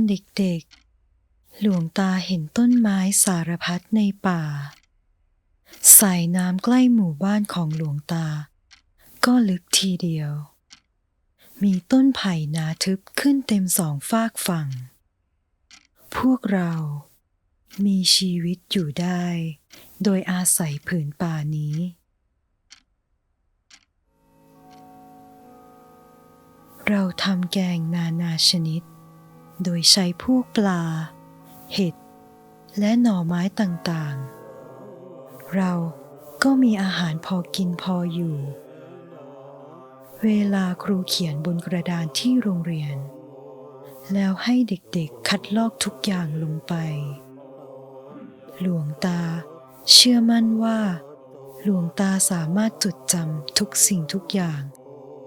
อนเด็กๆ หลวงตาเห็นต้นไม้สารพัดในป่า สายน้ำใกล้หมู่บ้านของหลวงตา ก็ลึกทีเดียว มีต้นไผ่นาทึบขึ้นเต็มสองฟากฝั่ง พวกเรามีชีวิตอยู่ได้ โดยอาศัยผืนป่านี้ เราทำแกงนานาชนิด โดยใช้พวกปลา เห็ด และหน่อไม้ต่างๆ เราก็มีอาหารพอกินพออยู่ เวลาครูเขียนบนกระดานที่โรงเรียน แล้วให้เด็กๆคัดลอกทุกอย่างลงไป หลวงตาเชื่อมั่นว่า หลวงตาสามารถจดจำทุกสิ่งทุกอย่าง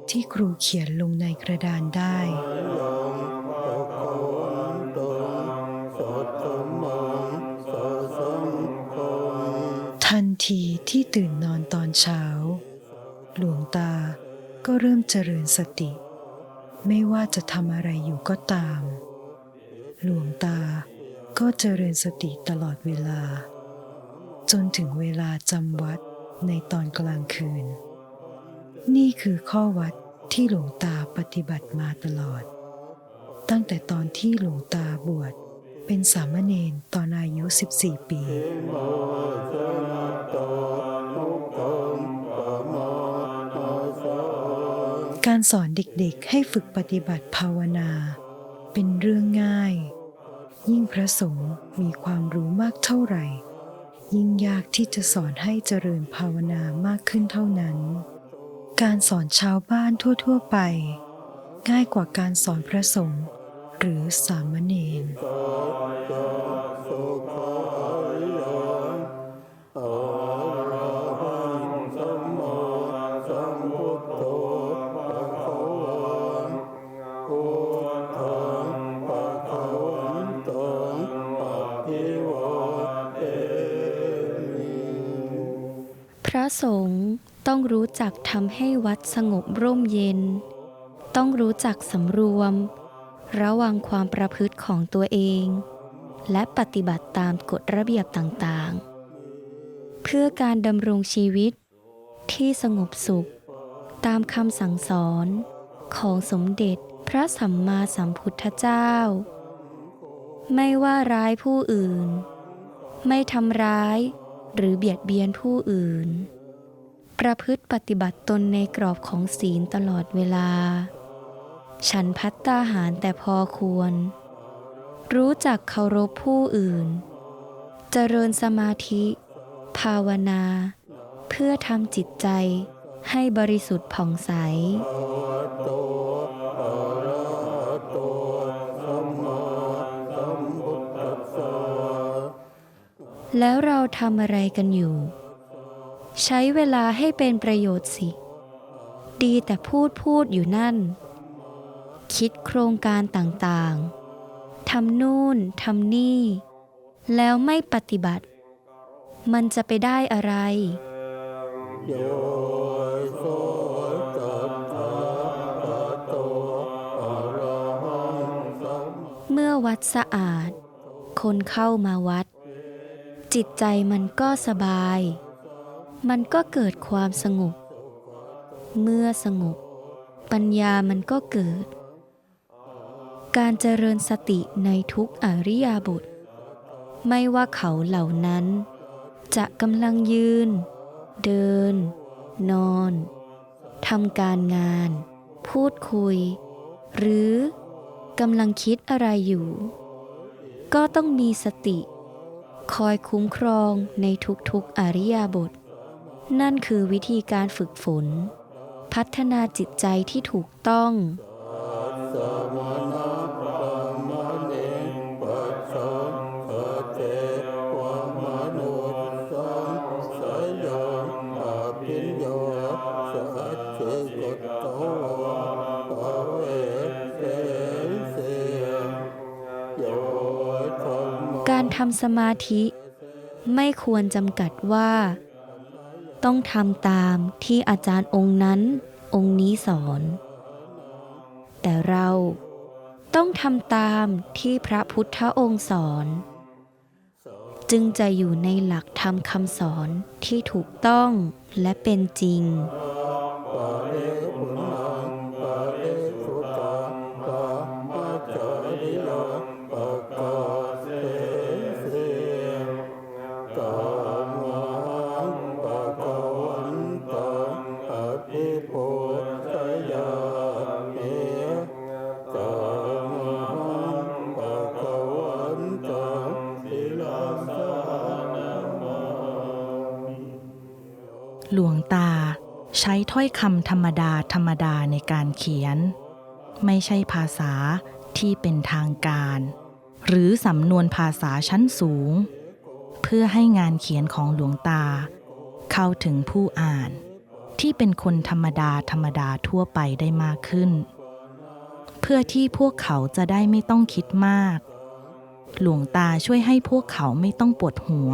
ที่ครูเขียนลงในกระดานได้ทันทีที่ตื่นนอนตอนเช้า หลวงตาก็เริ่มเจริญสติ ไม่ว่าจะทำอะไรอยู่ก็ตาม หลวงตาก็เจริญสติตลอดเวลา จนถึงเวลาจำวัดในตอนกลางคืน นี่คือข้อวัดที่หลวงตาปฏิบัติมาตลอด ตั้งแต่ตอนที่หลวงตาบวชเป็นสามเณรตอนอายุ 14 ปีการสอนเด็กๆให้ฝึกปฏิบัติภาวนา เป็นเรื่องง่าย ยิ่งพระสงฆ์มีความรู้มากเท่าไหร่ ยิ่งยากที่จะสอนให้เจริญภาวนามากขึ้นเท่านั้น การสอนชาวบ้านทั่ว ๆ ไป ง่ายกว่าการสอนพระสงฆ์หรือสามเณรพระสงฆ์ ต้องรู้จักทำให้วัดสงบร่มเย็น ต้องรู้จักสำรวม ระวังความประพฤติของตัวเอง และปฏิบัติตามกฎระเบียบต่างๆ เพื่อการดำรงชีวิตที่สงบสุข ตามคำสั่งสอนของสมเด็จพระสัมมาสัมพุทธเจ้า ไม่ว่าร้ายผู้อื่น ไม่ทำร้ายหรือเบียดเบียนผู้อื่น ประพฤติปฏิบัติตนในกรอบของศีลตลอดเวลา ฉันพัตตาหารแต่พอควร รู้จักเคารพผู้อื่น เจริญสมาธิ ภาวนา เพื่อทำจิตใจให้บริสุทธิ์ผ่องใสแล้วเราทำอะไรกันอยู่ ใช้เวลาให้เป็นประโยชน์สิ ดีแต่พูดพูดอยู่นั่น คิดโครงการต่างๆ ทำนู่นทำนี่ แล้วไม่ปฏิบัติ มันจะไปได้อะไรเมื่อวัดสะอาด คนเข้ามาวัด จิตใจมันก็สบาย มันก็เกิดความสงบ เมื่อสงบ ปัญญามันก็เกิด การเจริญสติในทุกอริยาบท ไม่ว่าเขาเหล่านั้น จะกำลังยืน เดิน นอนทำการงาน พูดคุย หรือกำลังคิดอะไรอยู่ ก็ต้องมีสติ คอยคุ้มครองในทุกๆอริยาบท นั่นคือวิธีการฝึกฝน พัฒนาจิตใจที่ถูกต้องการทำสมาธิ ไม่ควรจำกัดว่า ต้องทำตามที่อาจารย์องค์นั้น องค์นี้สอน แต่เราต้องทำตามที่พระพุทธองค์สอน จึงจะอยู่ในหลักธรรมคำสอนที่ถูกต้องและเป็นจริง ถ้อยคำธรรมดาธรรมดาในการเขียน ไม่ใช่ภาษาที่เป็นทางการ หรือสำนวนภาษาชั้นสูง เพื่อให้งานเขียนของหลวงตา เข้าถึงผู้อ่าน ที่เป็นคนธรรมดาธรรมดาทั่วไปได้มากขึ้น เพื่อที่พวกเขาจะได้ไม่ต้องคิดมาก หลวงตาช่วยให้พวกเขาไม่ต้องปวดหัว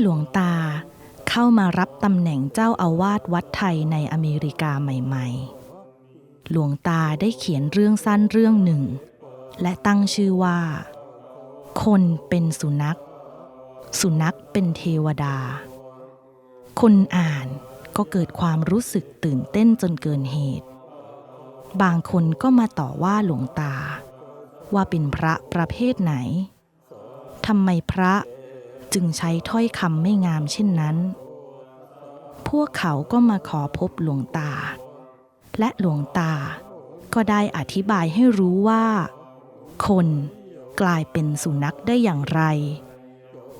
หลวงตาเข้ามารับตำแหน่งเจ้าอาวาสวัดไทยในอเมริกาใหม่ๆ หลวงตาได้เขียนเรื่องสั้นเรื่องหนึ่ง และตั้งชื่อว่า คนเป็นสุนัข สุนัขเป็นเทวดา คนอ่านก็เกิดความรู้สึกตื่นเต้นจนเกินเหตุ บางคนก็มาต่อว่าหลวงตา ว่าเป็นพระประเภทไหนทำไมพระ จึงใช้ถ้อยคำไม่งามเช่นนั้น พวกเขาก็มาขอพบหลวงตา และหลวงตาก็ได้อธิบายให้รู้ว่า คนกลายเป็นสุนัขได้อย่างไร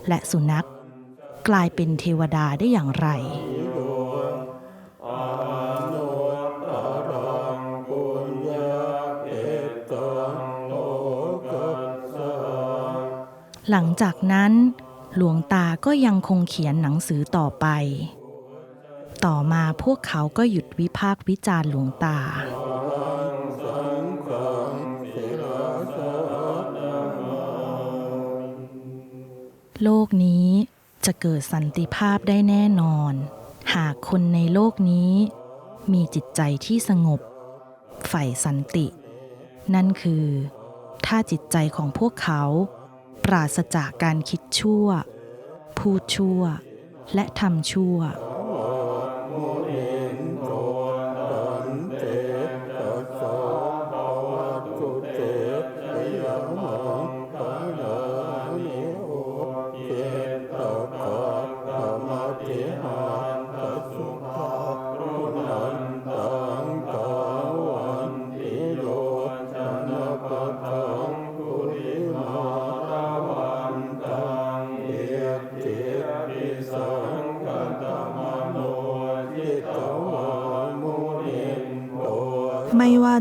และสุนัขกลายเป็นเทวดาได้อย่างไรหลังจากนั้น หลวงตาก็ยังคงเขียนหนังสือต่อไป ต่อมาพวกเขาก็หยุดวิพากษ์วิจารณ์หลวงตา โลกนี้จะเกิดสันติภาพได้แน่นอน หากคนในโลกนี้ มีจิตใจที่สงบ ใฝ่สันติ นั่นคือ ถ้าจิตใจของพวกเขา ราศจากการคิดชั่ว พูดชั่ว และทำชั่ว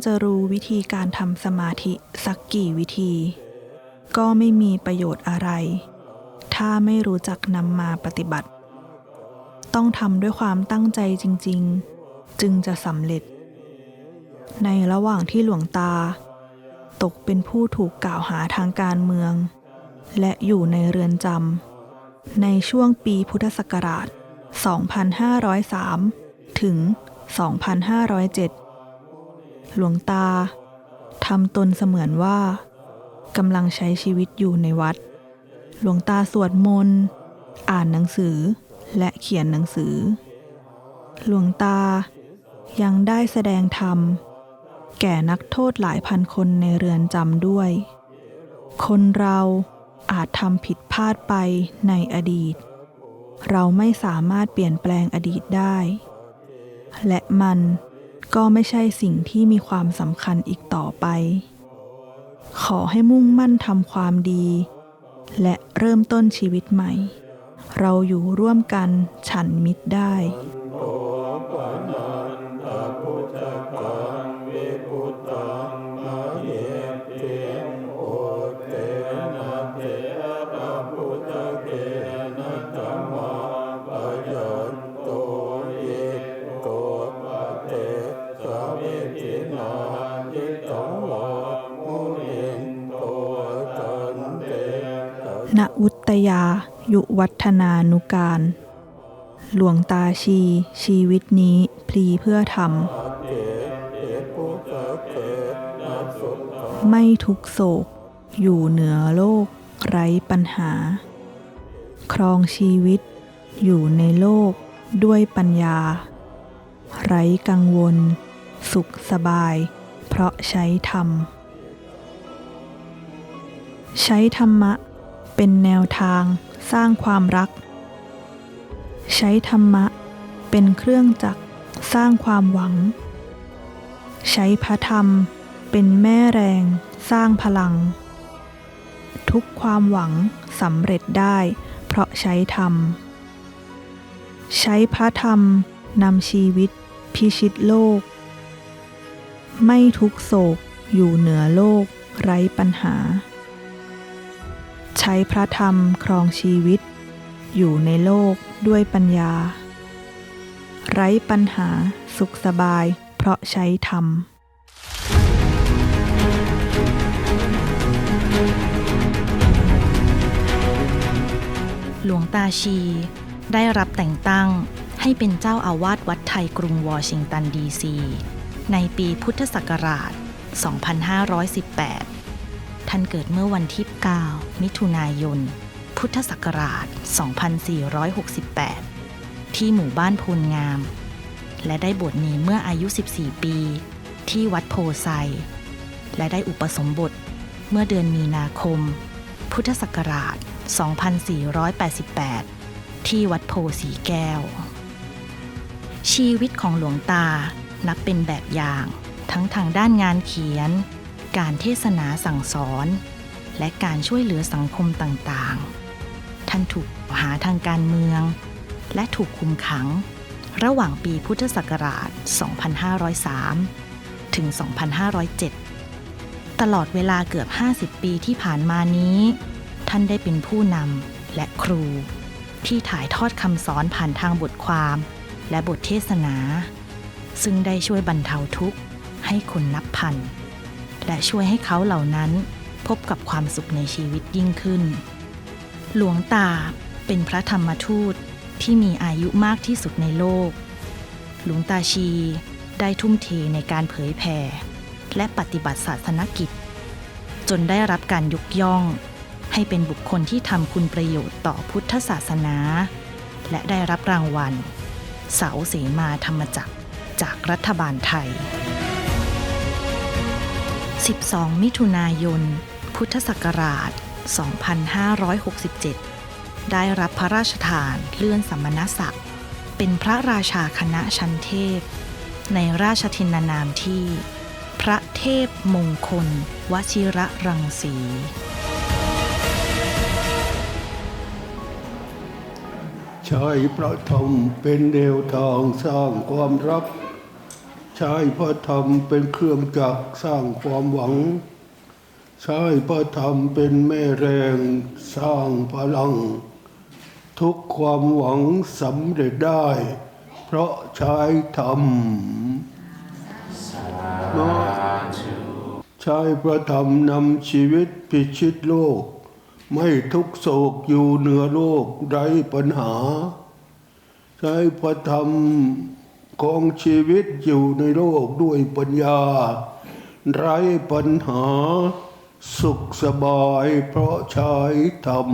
จะรู้วิธีการทำสมาธิสักกี่วิธี ก็ไม่มีประโยชน์อะไร ถ้าไม่รู้จักนำมาปฏิบัติ ต้องทำด้วยความตั้งใจจริง ๆ จึงจะสำเร็จ ในระหว่างที่หลวงตา ตกเป็นผู้ถูกกล่าวหาทางการเมือง และอยู่ในเรือนจำในช่วงปีพุทธศักราช 2503 ถึง 2507 หลวงตาทำตนเสมือนว่ากำลังใช้ชีวิตอยู่ในวัด หลวงตาสวดมนต์ อ่านหนังสือและเขียนหนังสือ หลวงตายังได้แสดงธรรม แก่นักโทษหลายพันคนในเรือนจำด้วย คนเราอาจทำผิดพลาดไปในอดีต เราไม่สามารถเปลี่ยนแปลงอดีตได้ และมัน ก็ไม่ใช่สิ่งที่มีความสำคัญอีกต่อไป ขอให้มุ่งมั่นทำความดี และเริ่มต้นชีวิตใหม่ เราอยู่ร่วมกันฉันมิตรได้ ยุวัฒนานุการ หลวงตาชี ชีวิตนี้พลีเพื่อทำไม่ทุกโศก อยู่เหนือโลกไร้ปัญหา ครองชีวิต อยู่ในโลกด้วยปัญญา ไร้กังวล สุขสบาย เพราะใช้ธรรม ใช้ธรรมะเป็นแนวทาง สร้างความรัก ใช้ธรรมะเป็นเครื่องจักรสร้างความหวัง ใช้พระธรรมเป็นแม่แรงสร้างพลัง ทุกความหวังสำเร็จได้เพราะใช้ธรรม ใช้พระธรรมนำชีวิตพิชิตโลก ไม่ทุกโศกอยู่เหนือโลกไร้ปัญหา ใช้พระธรรมครองชีวิต อยู่ในโลกด้วยปัญญา ไร้ปัญหาสุขสบายเพราะใช้ธรรมหลวงตาชี ได้รับแต่งตั้งให้เป็นเจ้าอาวาสวัดไทยกรุงวอชิงตันดีซี ในปีพุทธศักราช 2518 ท่านเกิดเมื่อวันที่ 9 มิถุนายน พุทธศักราช 2468 ที่หมู่บ้านโพลงาม และได้บวชเนรเมื่ออายุ 14 ปี ที่วัดโพไซ และได้อุปสมบทเมื่อเดือนมีนาคม พุทธศักราช 2488 ที่วัดโพสีแก้ว ชีวิตของหลวงตานับเป็นแบบอย่าง ทั้งทางด้านงานเขียน การเทศนาสั่งสอน และการช่วยเหลือสังคมต่างๆ ท่านถูกหาทางการเมือง และถูกคุมขัง ระหว่างปีพุทธศักราช 2503 ถึง 2507 ตลอดเวลาเกือบ 50 ปีที่ผ่านมานี้ ท่านได้เป็นผู้นำและครู ที่ถ่ายทอดคำสอนผ่านทางบทความและบทเทศนา ซึ่งได้ช่วยบรรเทาทุกข์ให้คนนับพัน และช่วยให้เขาเหล่านั้นพบกับความสุขในชีวิตยิ่งขึ้น หลวงตาเป็นพระธรรมทูตที่มีอายุมากที่สุดในโลก หลวงตาชีได้ทุ่มเทในการเผยแผ่ และปฏิบัติศาสนกิจ จนได้รับการยกย่อง ให้เป็นบุคคลที่ทำคุณประโยชน์ต่อพุทธศาสนา และได้รับรางวัล เสาเสมาธรรมจักรจากรัฐบาลไทย 12 มิถุนายน พุทธศักราช 2567 ได้รับพระราชทานเลื่อนสมณศักดิ์ เป็นพระราชาคณะชั้นเทพ ในราชทินนามที่ พระเทพมงคล วชิระรังสีใช้พระธรรมเป็นแนวทางสร้างความรัก ใช้พระธรรมเป็นเครื่องจักรสร้างความหวัง ใช้พระธรรมเป็นแม่แรงสร้างพลัง ทุกความหวังสำเร็จได้ เพราะใช้ธรรมใช้พระธรรมนำชีวิตพิชิตโลก ไม่ทุกโศกอยู่เหนือโลกไร้ปัญหา ใช้พระธรรม ของชีวิตอยู่ในโลกด้วยปัญญา ไร้ปัญหาสุขสบายเพราะใช้ธรรม